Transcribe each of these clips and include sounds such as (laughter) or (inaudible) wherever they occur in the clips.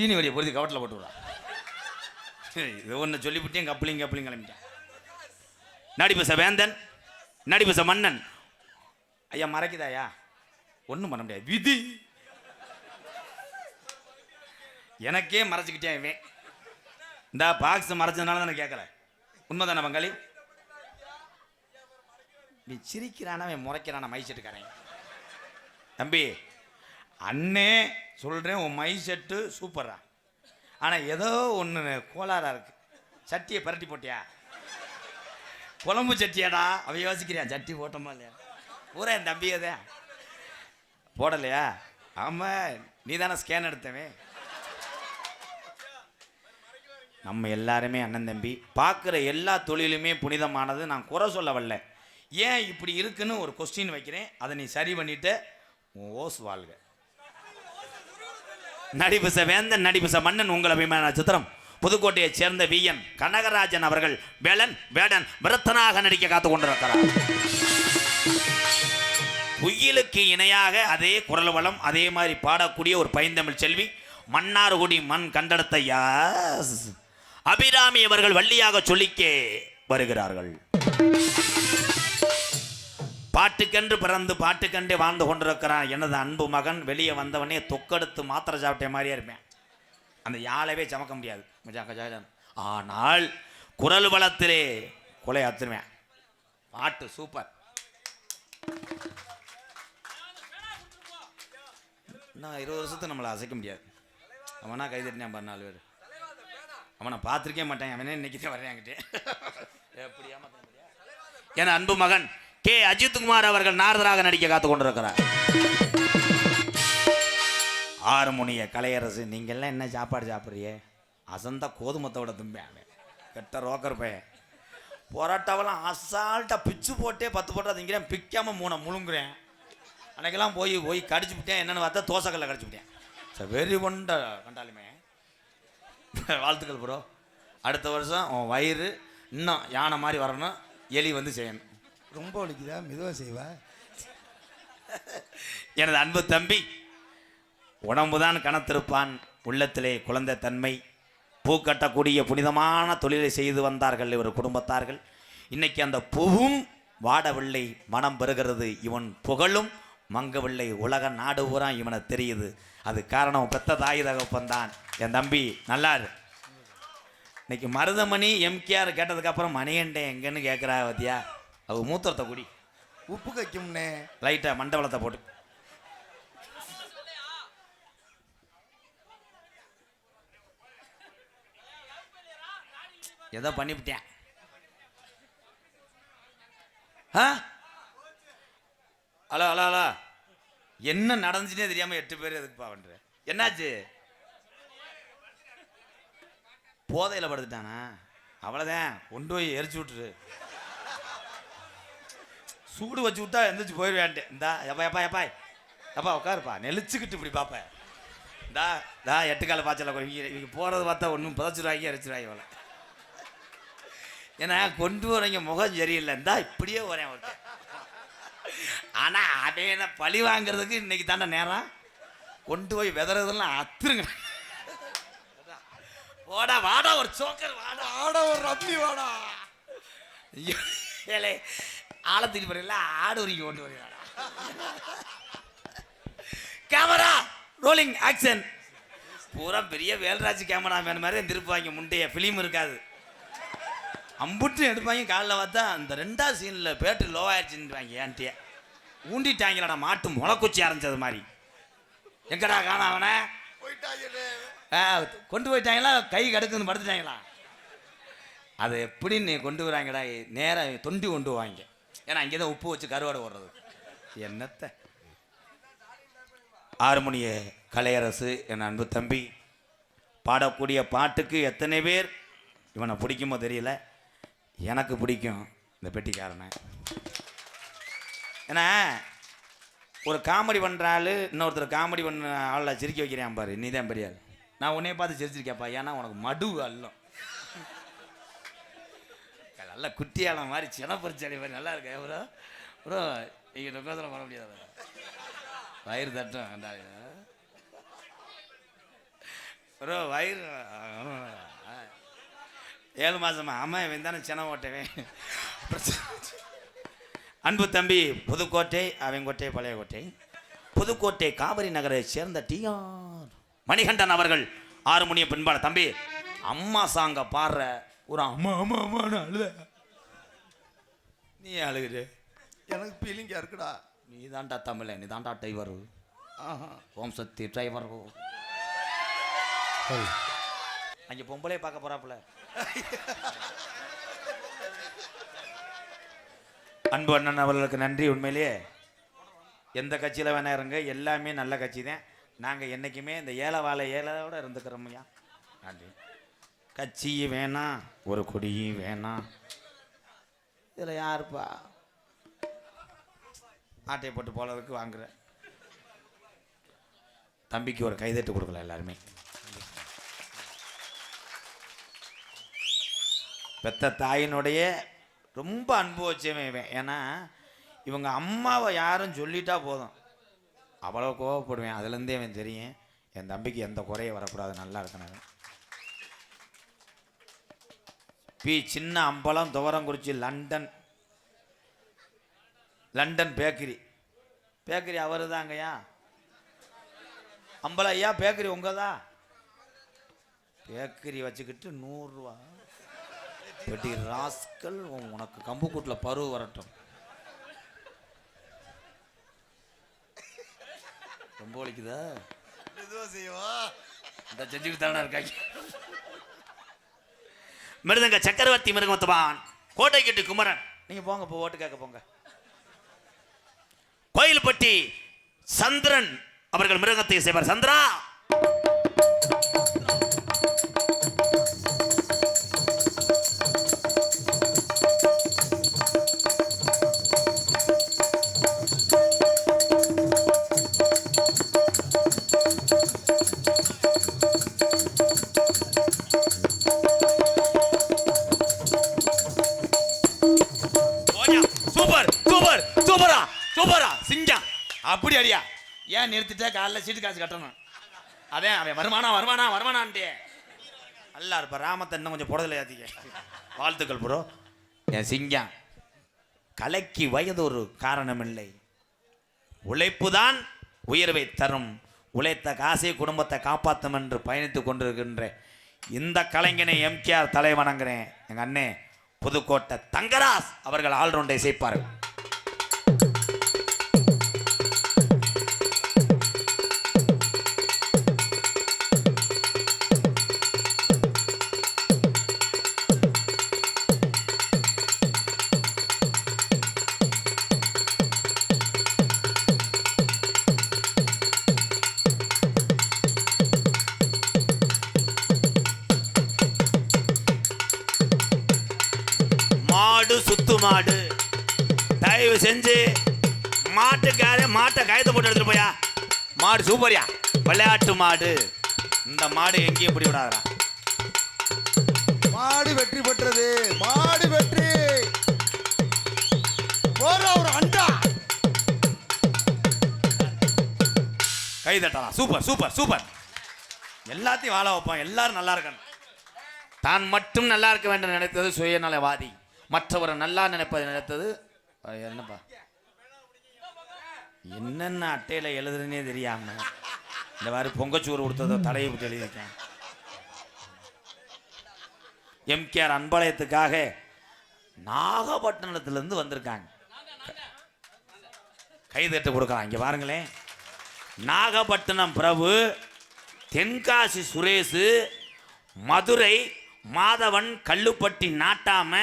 சீனி வழியை பொறுத்து கவட்டில் போட்டு விடுறான் இது ஒன்று சொல்லிவிட்டேன் கப்பலிங் கப்பலிங் கிளம்பிட்டேன். நடிபச வேந்தன் நடிபச மன்னன். ஐயா மறைக்குதாயா? ஒன்றும் பண்ண முடியாது. விதி. எனக்கே மறைச்சிக்கிட்டேன் இவன். இந்த பாக்ஸ் மறைச்சதுனால தான் நான் கேட்கல உண்மைதானே பங்காளி? நீ சிரிக்கிறானா அவன் முறைக்கிறானா மைசெட்டுக்காரன் தம்பி அண்ணே சொல்கிறேன் உன் மை செட்டு சூப்பரா ஆனால் ஏதோ ஒன்று கோளாறாக இருக்கு. சட்டியை பரட்டி போட்டியா? குழம்பு சட்டியாடா? அவ யோசிக்கிறியா சட்டி போட்டோமா இல்லையா? பூரா என் தம்பி அதே. போடலையா? ஆமாம் நீ தானே ஸ்கேன் எடுத்தவன். நம்ம எல்லாருமே அண்ணன் தம்பி. பார்க்குற எல்லா தொழிலுமே புனிதமானது. நான் குறை சொல்ல வரல. ஏன் இப்படி இருக்குன்னு ஒரு கொஸ்டின் வைக்கிறேன். அதை நீ சரி பண்ணிவிட்டு உன் ஓஸ் வாழ்க. நடிபுச வேந்தன் நடிபுச மன்னன் உங்கள் அபிமான நட்சத்திரம். புதுக்கோட்டையைச் சேர்ந்த விஎன் கனகராஜன் அவர்கள் வேலன் வேடன் விரத்தனாக நடிக்க காத்து கொண்டிருக்கிறார். குயிலுக்கு இணையாக அதே குரல் வளம் அதே மாதிரி பாடக்கூடிய ஒரு பைந்தமிழ் செல்வி மன்னார்குடி மண் கண்டடத்த யாஸ். அபிராமி அவர்கள் வள்ளியாக சொல்லிக்கே வருகிறார்கள். பாட்டுக்கென்று பிறந்து பாட்டுக்கென்றே வாழ்ந்து கொண்டிருக்கிறான். எனது அன்பு மகன்? வெளியே வந்தவனே தொக்கெடுத்து மாத்திரை சாப்பிட்ட மாதிரியே இருப்பேன். அந்த யாழவே சமக்க முடியாது. ஆனால் குரல் வளத்திலே கொலை அத்துருவேன். பாட்டு சூப்பர். இன்னும் இருபது வருஷத்துக்கு நம்மளை அசைக்க முடியாது. அவனா கை தட்டினான் பாரு நாலு பேர். அவனை பார்த்துருக்கே மாட்டேன். அவனே இன்னைக்கு தான் வரேன் என்கிட்ட எப்படி ஏமாத்த என் அன்பு மகன் கே. அஜித்குமார் அவர்கள் நாரதராக நடிக்க காத்து கொண்டிருக்கிறார் ஆறுமுனிய கலையரசு நீங்கள்லாம் என்ன சாப்பாடு சாப்பிட்றியே அசந்தா கோதுமத்தோட தும்பேன் அவன். கெட்ட ரோக்கர் பையன். பொரோட்டாவெல்லாம் அசால்ட்டாக பிச்சு போட்டே பத்து போட்டா திங்கிறேன். பிக்காமல் மூணை முழுங்குறேன். அன்னைக்கெல்லாம் போய் போய் கடிச்சு விட்டேன். என்னென்னு பார்த்தா தோசைக்கல்ல கடிச்சு விட்டேன். சார் வெறி கொண்ட கண்டாலுமே. வாழ்த்துக்கள் ப்ரோ அடுத்த வருஷம் உன் வயிறு இன்னும் யானை மாதிரி வரணும். எலி வந்து செய்யணும் ரொம்ப ஒழிக்குதா மெதுவாக செய்வா? எனது அன்பு தம்பி உடம்புதான் கனத்திருப்பான் உள்ளத்திலே குழந்தை தன்மை. பூ கட்டக்கூடிய புனிதமான தொழிலை செய்து வந்தார்கள் இவர் குடும்பத்தார்கள். இன்னைக்கு அந்த பூவும் வாடவில்லை மனம் பெறுகிறது இவன் புகழும். மங்கவில்லை உலக நாடு பூரா இவனை தெரியுது. அது காரணம் பெத்த தாய் தகப்பந்தான் என் தம்பி நல்லா இன்னைக்கு மருதமணி எம்கேஆர் கேட்டதுக்கப்புறம் மணிகண்டே எங்கன்னு கேட்குறா பத்தியா? அவ மூத்திரத்தை குடி. உப்பு கைக்கும்னே லைட்டாக மண்டபலத்தை போட்டு. ஏதோ பண்ணிவிட்டேன் ஆ? Hello hello hello. என்ன நடந்துச்சுனே தெரியாம எட்டு பேர் எதுக்குப்பா பண்ற? என்னாச்சு? போதையில படுத்துட்டானா? அவ்வளோதான் கொண்டு போய் எரிச்சு விட்டுரு. சூடு வச்சு விட்டா எந்திரிச்சு போயிடுவேன்ட்டு. இந்தா எப்பா எப்பா எப்பா. எப்பா உட்காருப்பா. நெளிச்சுக்கிட்டு இப்படி பார்ப்பேன் இந்தா தா எட்டு கால பாய்ச்சல இவங்க போகிறது பார்த்தா ஒன்றும் புதைச்சிருவாங்க அரைச்சிருவாங்க இவளை. ஏன்னா கொண்டு வரீங்க முகம் சரியில்லை. இந்தா இப்படியே வரேன் ஒருத்தன் ஆனால் அதே பழி வாங்குறதுக்கு இன்னைக்கு தானே நேரம்? கொண்டு போய் விதறதெல்லாம் அத்துருங்க. போடா வாடா ஒரு சோக்கர் வாடா. ஆட ஒரு ரம்மி வாடா. ஏலே ஆளை தூக்கி போறீங்களா ஆடு வரைக்கும் கொண்டு வரீங்களா கேமரா ரோலிங் ஆக்ஷன் பூரா பெரிய வேல்ராஜ் கேமரா மேன் மாதிரி திருப்பாங்க முண்டைய. ஃபிலிம் இருக்காது. அம்புட்டு எடுப்பாங்க காலைல பார்த்தா அந்த ரெண்டாவது சீனில் பேட்டரி லோ ஆயிடுச்சுன்னு ஏன்ட்டியே ஊண்டிட்டாங்களாடா மாட்டு முளைக்குச்சி அரைஞ்சது மாதிரி. எங்கடா காணா அவனை? கொண்டு போயிட்டாங்களா கை கடுக்குன்னு படுத்துட்டாங்களா? அது எப்படி நீ கொண்டு வராங்கடா நேராக தொண்டி கொண்டு வாங்க ஏன்னா அங்கே தான் உப்பு வச்சு கருவாடை ஓடுறது என்னத்த? ஆறுமணிய கலையரசு என் அன்பு தம்பி பாடக்கூடிய பாட்டுக்கு எத்தனை பேர் இவனை பிடிக்குமோ தெரியல. எனக்கு பிடிக்கும் இந்த பெட்டிக்காரனை. ஏன்னா ஒரு காமெடி பண்ணுற ஆள் இன்னொருத்தர் காமெடி பண்ண ஆளை சிரிக்க வைக்கிறேன் பாரு. நீ தான் பெரிய ஆள் நான் உன்னைய பார்த்து சிரிச்சிருக்கேப்பா ஏன்னா உனக்கு மடு அல்லம். நல்ல குட்டியால மாதிரி சினப்பரிச்சாலி மாதிரி நல்லா இருக்கு ப்ரோ ப்ரோ நீங்கள் நொக்கத்தில் பண்ண முடியாது? வயிறு தட்டும் அந்த ப்ரோ வயிறு ஏழு மாதமா அம்மா இவன் தானே சின்ன ஓட்டவேன். அன்பு தம்பி புதுக்கோட்டை அவங்கோட்டை பழைய கோட்டை. புதுக்கோட்டை காவிரி நகரை சேர்ந்த டிஆர் மணிகண்டன் அவர்கள் ஆறு மணியை பின்பாட தம்பி அம்மா சாங்க பாடுற ஒரு அம்மா அம்மா அம்மா அழுத. நீ அழுகுது எனக்கு ஃபீலிங்கா இருக்குடா. நீ தான்டா தமிழ நீ தான்டா டிரைவர் ஆஹா. ஓம் சக்தி டிரைவர் அங்கே பொம்பளை பார்க்க போறாப்புல. அன்பு அண்ணன் அவர்களுக்கு நன்றி உண்மையிலேயே. எந்த கட்சியில் வேணா இருங்க எல்லாமே நல்ல கட்சி தான். நாங்கள் என்றைக்குமே இந்த ஏழை வாழை ஏழையோட இருந்துக்கிறோம்யா நன்றி. கட்சியும் வேணாம் ஒரு கொடியும் வேணாம். இதில் யாருப்பா? ஆட்டையை போட்டு போலருக்கு வாங்குறேன். தம்பிக்கு ஒரு கைதட்டு கொடுக்கல எல்லாருமே. பெத்த தாயினுடைய ரொம்ப அன்பு வச்சவன் இவன். ஏன்னா இவங்க அம்மாவை யாரும் சொல்லிட்டா போதும். அவ்வளோ கோவப்படுவேன். அதுலேருந்தே அவன் தெரியும். என் தம்பிக்கு எந்த குறையும் வரக்கூடாது. நல்லா இருக்கணும். P Chinna Ambalam Thuvarankurichi London. London bakery. Bakery அவரு தாங்கய்யா அம்பலம் ஐயா பேக்கரி உங்கதா? பேக்கரி வச்சுக்கிட்டு நூறுரூவா. பெட்டி ராஸ்கல் உன் உனக்கு கம்பு கூட்டில் பருவு வரட்டும். ரொம்ப வலிக்குதா? செய்வா இந்த செஞ்சுக்கிட்டு தானே இருக்காங்க. மிருதங்க சக்கரவர்த்தி மிருகமத்துவான் கோட்டை கெட்டு குமரன். நீங்க போங்க போ ஓட்டு கேட்க போங்க. கோயில்பட்டி சந்திரன் அவர்கள் மிருகத்தை செய்வார் சந்திரா! சூப்பரா சூப்பரா சிங்கம் அப்படி அடியா. ஏன் நிறுத்திட்டா? காலைல சீட்டு காசு கட்டணும். அதே அவன் வருமானா வருமானா வருமானான்ட்டே நல்லா இருப்பா. ராமத்தை இன்னும் கொஞ்சம் புடதில் ஏற்றிக்க வாழ்த்துக்கள் ப்ரோ என் சிங்கம் கலைக்கு வயது ஒரு காரணமில்லை. உழைப்புதான் உயர்வை தரும். உழைத்த காசை குடும்பத்தை காப்பாற்றும் என்று பயணித்து கொண்டிருக்கின்ற இந்த கலைஞனை எம்கேஆர் தலை வணங்குறேன் எங்கள் அண்ணே புதுக்கோட்டை தங்கராஸ் அவர்கள் ஆல்ரவுண்டை இசைப்பார்கள் மாடு சுத்து மாடு. தயவு செஞ்சு மாட்டுக்கார மாட்டை கயத்தை போட்டு எடுத்துட்டு போயா மாடு சூப்பர்யா. விளையாட்டு மாடு. இந்த மாடு எங்கேயும் பிடி விடாதடா. மாடு வெற்றி பெற்றது. மாடு வெற்றி. ஒரு அண்டா. கை தட்டலாம் சூப்பர் சூப்பர் சூப்பர். எல்லாத்தையும் வாழ வைப்பான் எல்லாரும் நல்லா இருக்கணும். தான் மட்டும் நல்லா இருக்க வேண்டும் நினைத்தது சுயநலவாதி. மற்றவரை நல்லா நினைப்பதை நினைத்தது என்னப்பா? என்னென்ன அட்டையில் எழுதுறதுனே தெரியாம. இந்த மாதிரி பொங்கச்சோறு கொடுத்ததோ தலையை விட்டு எழுதியிருக்கேன். எம்கேஆர் அன்பாளையத்துக்காக நாகப்பட்டினத்திலிருந்து வந்திருக்காங்க. கைதட்டு கொடுக்கலாம். இங்கே பாருங்களேன். நாகப்பட்டினம் பிரபு தென்காசி சுரேஷு மதுரை மாதவன் கல்லுப்பட்டி நாட்டாம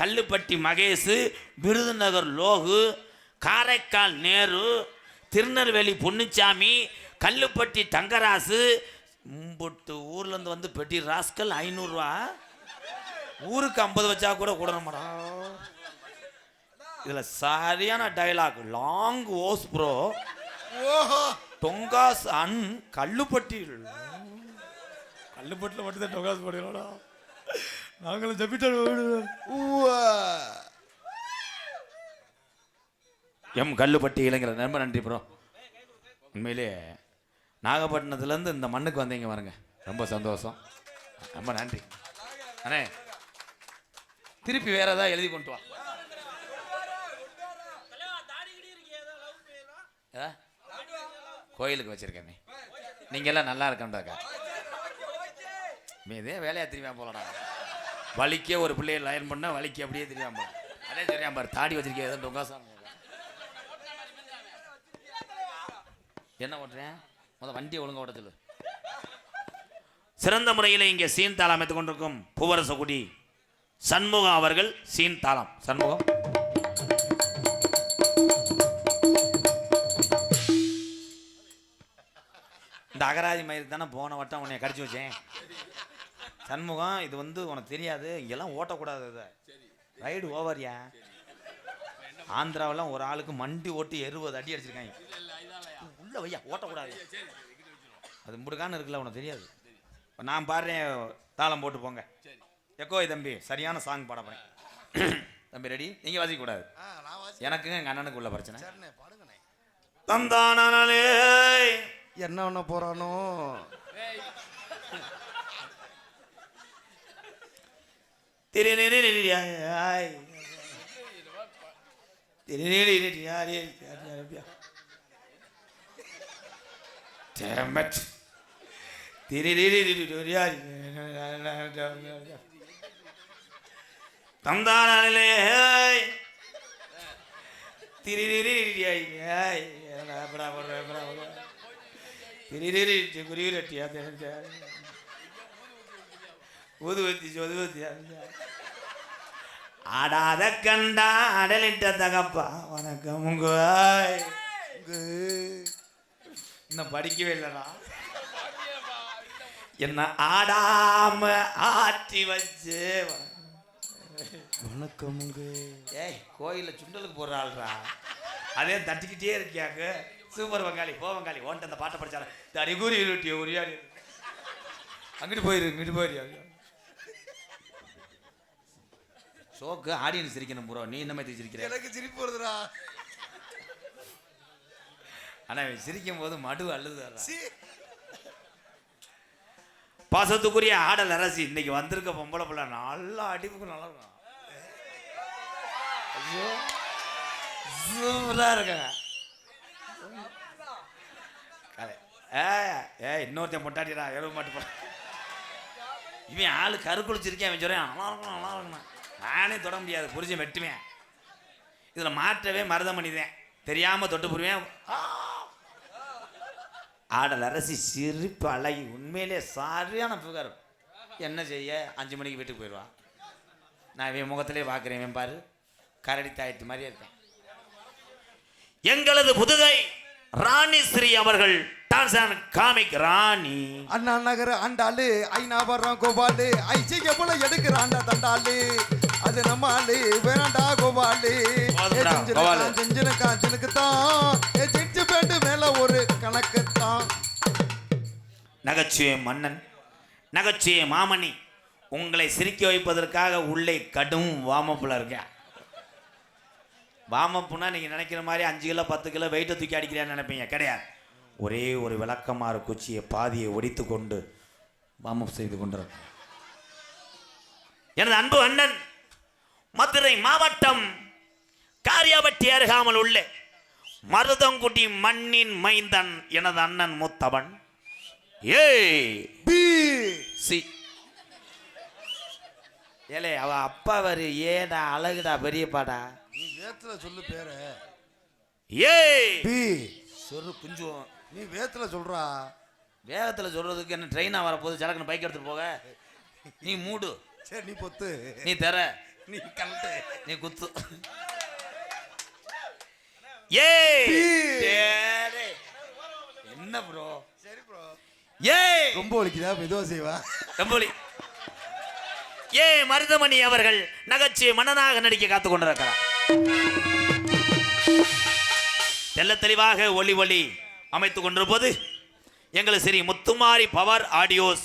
கல்லுப்பட்டி மகேஷு விருதுநகர் லோகு காரைக்கால் நேரு திருநெல்வேலி பொன்னுச்சாமி கல்லுப்பட்டி தங்கராசு. மும்பட்டு ஊர்லேருந்து வந்து பெட்டி ராஸ்கல் ஐநூறுரூவா ஊருக்கு ஐம்பது வச்சா கூட கூடணுமாடா. இதில் சரியான டைலாக் லாங் ஓஸ் ப்ரோ ஓஹோ. டொங்காஸ் அன் கல்லுப்பட்டி. கல்லுப்பட்டியில் மட்டும்தான் டொங்காஸ் போடுறோம்டா நாங்களும் ஜப்பிட்டோம் ஊவா. எம் கல்லுப்பட்டி இளைஞர் ரொம்ப நன்றி ப்ரோ உண்மையிலே நாகப்பட்டினத்துலேருந்து இந்த மண்ணுக்கு வந்தீங்க பாருங்க. ரொம்ப சந்தோஷம். ரொம்ப நன்றி. அண்ணே திருப்பி வேற ஏதாவது எழுதி கொண்டு வா. ஏதா? கோயிலுக்கு வச்சிருக்கேன் நீங்க எல்லாம் நல்லா இருக்கண்டாக்கா இதே வேலையா தெரியாம போலடா. வலிக்க ஒரு பிள்ளைய லயன் பண்ணால் வலிக்க அப்படியே தெரியாம. அதே தெரியாம பாரு தாடி வச்சிருக்கேன் ஏதோ டொங்காசாமி என்ன ஓட்டுறேன்? முத வண்டி ஒழுங்க ஓட்ட சொல்லு. சிறந்த முறையில் இங்கே சீன் தாளம் அமைத்துக் கொண்டிருக்கும் பூவரசகுடி சண்முகம் அவர்கள் சீன் தாளம். சண்முகம். இந்த அகராதி மயிர் தானே போன வட்டம் உன்னை கடிச்சு வச்சேன். சண்முகம் இது வந்து உனக்கு தெரியாது. இங்கெல்லாம் ஓட்டக்கூடாது இதை. ரைடு ஓவர்யா ஆந்திராவெல்லாம் ஒரு ஆளுக்கு மண்டி ஓட்டி எருபது அடி அடிச்சிருக்காங்க. உள்ள வையா? ஓட்டக்கூடாது. அது முடுக்கான்னு இருக்குல்ல உனக்கு தெரியாது. நான் பாடுறேன் தாளம் போட்டு போங்க. எக்கோய் தம்பி சரியான சாங் பாட போறேன். (coughs) தம்பி ரெடி நீங்க வாசிக்க கூடாது ஆ, நான் வாசி எனக்குங்க எங்க அண்ணனுக்கு உள்ள பிரச்சனை. தந்தானே என்ன பண்ண போறானோ? (laughs) திருநெறியாய் Damn it. தந்தானே குறியிரட்டியா ஊதுவத்தி சொதுவத்தி ஆடாத கண்டா அடலிட்ட தகப்பா. வணக்கம் உங்க இன்னும் படிக்கவே இல்லடா. என்ன ஆடாம ஆட்டி வச்சு. வணக்கமுங்க ஏய் கோயில்ல சுண்டலுக்கு போடுற ஆள்றா அதே தட்டிக்கிட்டே இருக்கியாங்க சூப்பர் வங்காளி போ வங்காளி ஓன்ட்டு அந்த பாட்டை கூறி இருட்டிய உரியாடி. அங்கிட்டு போயிரு இங்கிட்டு போயிரு ஷோக்கு ஆடியன்ஸ் சிரிக்கணும் ப்ரோ நீ இந்த மாதிரி சிரிக்கிற? எனக்கு சிரிப்பு வருதுடா. ஆனா இவன் சிரிக்கும் போது மடு அழுது. பாசத்துக்குரிய ஆடல் அரசி இன்னைக்கு வந்திருக்க பொம்பளை பிள்ளை நல்லா அடிப்புக்கு நல்லா இருக்கும் ஐயோ, சூப்பரா இருக்காங்க கலை. ஏய், ஏய் இன்னொருத்தன் பொட்டாட்டிடா எருவு மாட்டு போட இவன் ஆளு கருக்குளிச்சிருக்கேன் அவன் சொல்றேன் நல்லா இருக்கணும் நல்லா இருக்கணும். நானே தொட முடியாது புரிஞ்சு வெட்டுவேன். இதில் மாற்றவே மருதம் பண்ணிடுவேன். தெரியாமல் தொட்டு புரிவேன். ஆ! ஆடல் அரசி சிரிப்பு அழகி உண்மையிலே சரியான புகார் என்ன செய்ய? அஞ்சு மணிக்கு வீட்டுக்கு போயிடுவான் நான் இவன் முகத்திலே பார்க்குறேன் இவன் பாரு. கரடி தாயத்து மாதிரியே இருப்பேன் எங்களது புதுகை ராணி ஸ்ரீ அவர்கள் டான்சான் காமிக் ராணி. அண்ணா நகர் ஆண்டாளு ஐநாபுரம் கோபாலு ஐசிக்க போல எடுக்கிறாண்டா தண்டாளு. ஆளு வேணாண்டா கோபாலு செஞ்சுனுக்கு தான் ஏ செஞ்சு பேண்டு மேல ஒரு கணக்கு தான் நகைச்சுவை மன்னன் நகைச்சுவை மாமணி உங்களை சிரிக்க வைப்பதற்காக உள்ளே கடும் வாமப்புல இருக்கேன் வாமப்புனா நீங்கள் நினைக்கிற மாதிரி அஞ்சு கிலோ பத்து கிலோ வெயிட்டை தூக்கி அடிக்கிறேன்னு நினைப்பீங்க கிடையாது. ஒரே ஒரு விளக்கமாறு குச்சியை பாதியை ஒடித்து கொண்டு வாமப் செய்து கொண்டிருக்கேன் எனது அன்பு அண்ணன் மதுரை மாவட்டம் காரியாபட்டி அருகாமல் உள்ள. மருதங்குடி மண்ணின் மைந்தன் எனது அண்ணன் முத்தவன். ஏய்! பி. சி. ஏலே அவ அப்பா வரு ஏடா அழகுடா பெரியப்பாடா. நீ வேத்துல சொல்லு பேர. ஏய்! பி. சொரு குஞ்சுவோம். நீ வேத்துல சொல்றா. வேகத்துல சொல்றதுக்கு என்ன ட்ரெயினா வரப்போகுது? சடக்குன்னு பைக் எடுத்துட்டு போக. நீ மூடு. சரி நீ பொத்து. நீ தர. நீ குத்து. ஏய் பீ. டேடே. என்ன ப்ரோ சரி ப்ரோ ஏய் ரொம்ப வலிக்குதா மெதுவா செய்வா? செம்பொலி ஏ மருதமணி அவர்கள் நகைச்சு மன்னனாக நடிக்க காத்து கொண்டிருக்கிறார் தெள்ள தெளிவாக ஒளி ஒளி அமைத்துக் கொண்டிருப்பது எங்கள் ஸ்ரீ முத்துமாரி பவர் ஆடியோஸ்